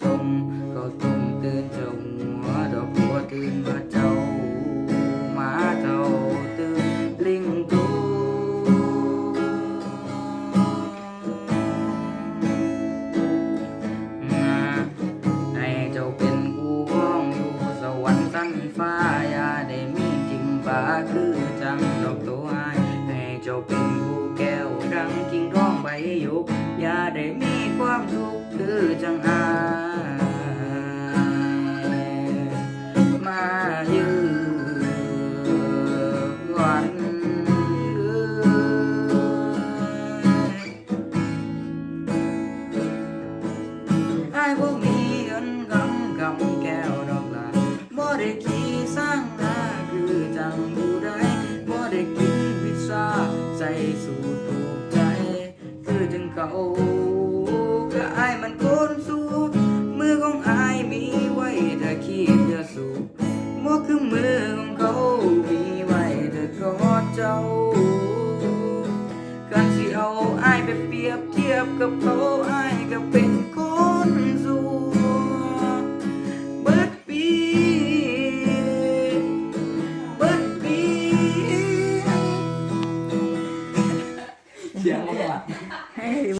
สมก็ต้มตื่นเจ้าหัวดอกบัวตื่นมาเจ้ามาเจ้าตื่นลิงตูนะให้เจ้าเป็นกูบ้องอยู่สวรรค์สั้นฟ้าอย่าได้มีจิ้มป่าคือจังดอกตัวไอให้เจ้าเป็นกูแก้วดังกิ่งร้องใบหยกอย่าได้มีความทุกข์คือ ได้ขี่สร้างหน้าคือจังผู้ใดบ่ได้กินพิซซ่าใส่สูตรถูกใจ คือจังเก่าก็อายมันโคนสู้มือของอายมีไว้ถ้าคิดจะสู้บ่คือมือของเขามีไว้ถ้ากอดเจ้าการสิเอาอายไปเปรียบเทียบกับเขาอายก็เป็น Yeah. Hey.